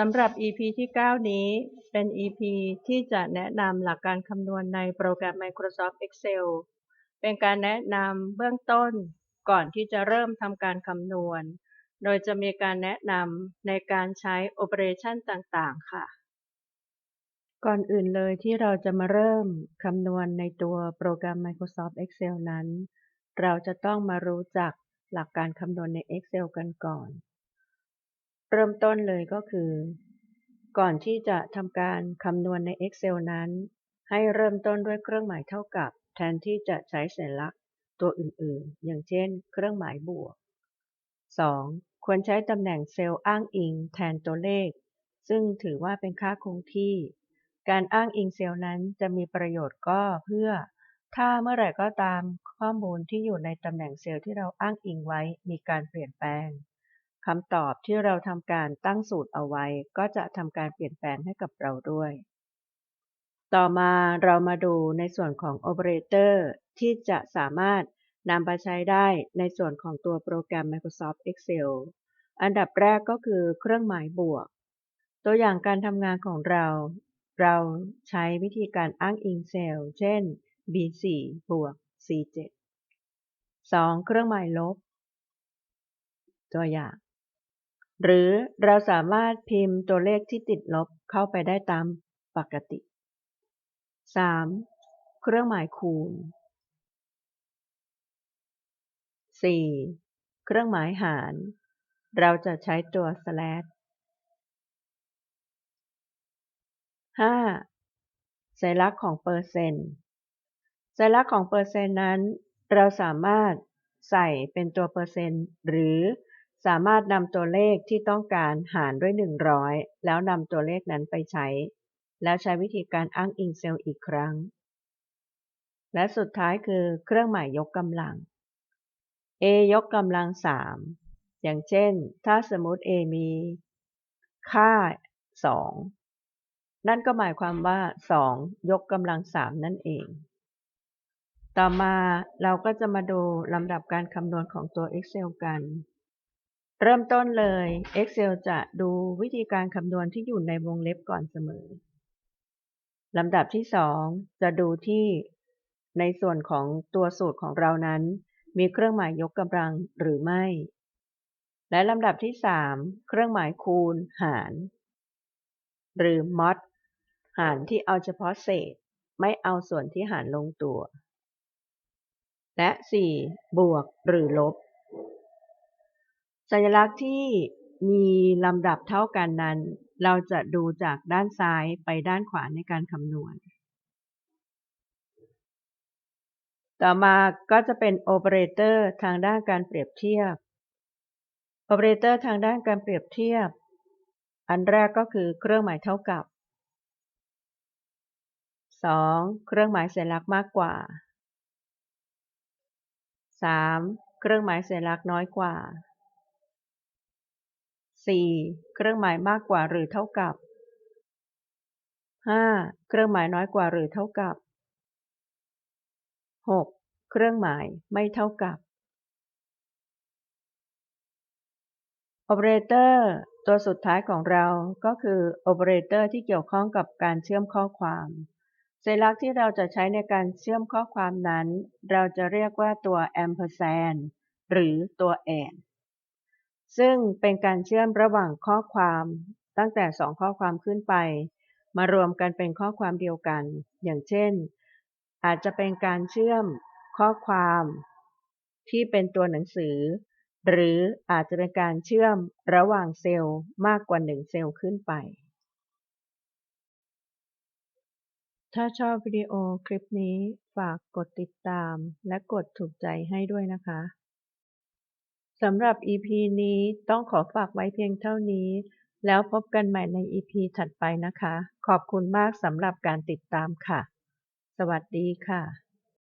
สำหรับ EP ที่ 9 นี้เป็น EP ที่จะแนะนำหลักการคำนวณในโปรแกรม Microsoft Excel เป็นการแนะนำเบื้องต้นก่อนที่จะเริ่มทำการคำนวณ โดยจะมีการแนะนำในการใช้ Operation ต่างๆ ค่ะ ก่อนอื่นเลยที่เราจะมาเริ่มคำนวณในตัวโปรแกรม Microsoft Excel นั้น เราจะต้องมารู้จักหลักการคำนวณใน Excel กันก่อน เริ่มต้นเลยก็คือ ก่อนที่จะทำการคำนวณใน Excel นั้น ให้เริ่มต้นด้วยเครื่องหมายเท่ากับ แทนที่จะใช้สัญลักษณ์ตัวอื่นๆ อย่างเช่น เครื่องหมายบวก 2. ควรใช้ตำแหน่งเซลล์อ้างอิงแทนตัวเลข ซึ่งถือว่าเป็นค่าคงที่ การอ้างอิงเซลล์นั้นจะมีประโยชน์ก็เพื่อ ถ้าเมื่อไหร่ก็ตามข้อมูลที่อยู่ในตำแหน่งเซลล์ที่เราอ้างอิงไว้มีการเปลี่ยนแปลง คำตอบที่เราทำการตั้งสูตรเอาไว้ ก็จะทำการเปลี่ยนแปลงให้กับเราด้วย ต่อมาเรามาดูในส่วนของโอเปอเรเตอร์ที่จะสามารถนำไปใช้ได้ในส่วนของตัวโปรแกรม Microsoft Excel อันดับแรกก็คือเครื่องหมายบวก ตัวอย่างการทำงานของเรา เราใช้วิธีการอ้างอิงเซลล์ เช่น B4 บวก C7 2. เครื่องหมายลบ ตัวอย่าง หรือเราสามารถพิมพ์ตัวเลขที่ติดลบเข้าไปได้ตามปกติ 3. เครื่องหมายคูณ 4. เครื่องหมายหาร เราจะใช้ตัว slash 5. สัญลักษณ์ของเปอร์เซ็นต์สัญลักษณ์ของเปอร์เซ็นต์นั้น เราสามารถใส่เป็นตัวเปอร์เซ็นต์หรือ สามารถนำตัวเลขที่ต้องการหารด้วย 100 แล้วนำตัวเลขนั้นไปใช้ แล้วใช้วิธีการอ้างอิงเซลล์อีกครั้ง และสุดท้ายคือเครื่องหมายยกกำลัง a ยกกำลัง 3 อย่างเช่น ถ้าสมมติ a มี ค่า 2 นั่นก็หมายความว่า 2 ยกกำลัง 3 นั่นเอง ต่อมาเราก็จะมาดูลำดับการคำนวณของตัว Excel กัน เริ่มต้นเลย Excel จะดูวิธีการคำนวณที่อยู่ในวงเล็บก่อนเสมอ ลำดับที่ 2 จะดูที่ในส่วนของตัวสูตรของเรานั้น มีเครื่องหมายยกกำลังหรือไม่ และลำดับที่ 3 เครื่องหมายคูณหาร หรือ mod หารที่เอาเฉพาะเศษ ไม่เอาส่วนที่หารลงตัว และ 4. บวกหรือลบ สัญลักษณ์ที่มีลำดับเท่ากันนั้น เราจะดูจากด้านซ้ายไปด้านขวาในการคำนวณ ต่อมาก็จะเป็นโอเปอเรเตอร์ทางด้านการเปรียบเทียบ โอเปอเรเตอร์ทางด้านการเปรียบเทียบ อันแรกก็คือเครื่องหมายเท่ากับ 2. เครื่องหมายสัญลักษณ์มากกว่า 3. เครื่องหมายสัญลักษณ์น้อยกว่า 4. เครื่องหมายมากกว่าหรือเท่ากับ 5. เครื่องหมายน้อยกว่าหรือเท่ากับ 6. เครื่องหมายไม่เท่ากับโอเปอเรเตอร์ตัวสุดท้ายของเราก็คือโอเปอเรเตอร์ที่เกี่ยวข้องกับการเชื่อมข้อความ สัญลักษณ์ที่เราจะใช้ในการเชื่อมข้อความนั้น เราจะเรียกว่าตัว ampersand หรือตัว and ซึ่งเป็นการเชื่อมระหว่างข้อความตั้งแต่สองข้อความขึ้นไป มารวมกันเป็นข้อความเดียวกัน อย่างเช่น อาจจะเป็นการเชื่อมข้อความ ที่เป็นตัวหนังสือ หรืออาจจะเป็นการเชื่อมระหว่างเซลล์มากกว่าหนึ่งเซลล์ขึ้นไป ถ้าชอบวิดีโอคลิปนี้ฝากกดติดตามและกดถูกใจให้ด้วยนะคะ สำหรับ EP นี้ต้องขอฝากไว้เพียงเท่านี้ แล้วพบกันใหม่ใน EP ถัดไปนะคะ ขอบคุณมากสำหรับการติดตามค่ะ สวัสดีค่ะ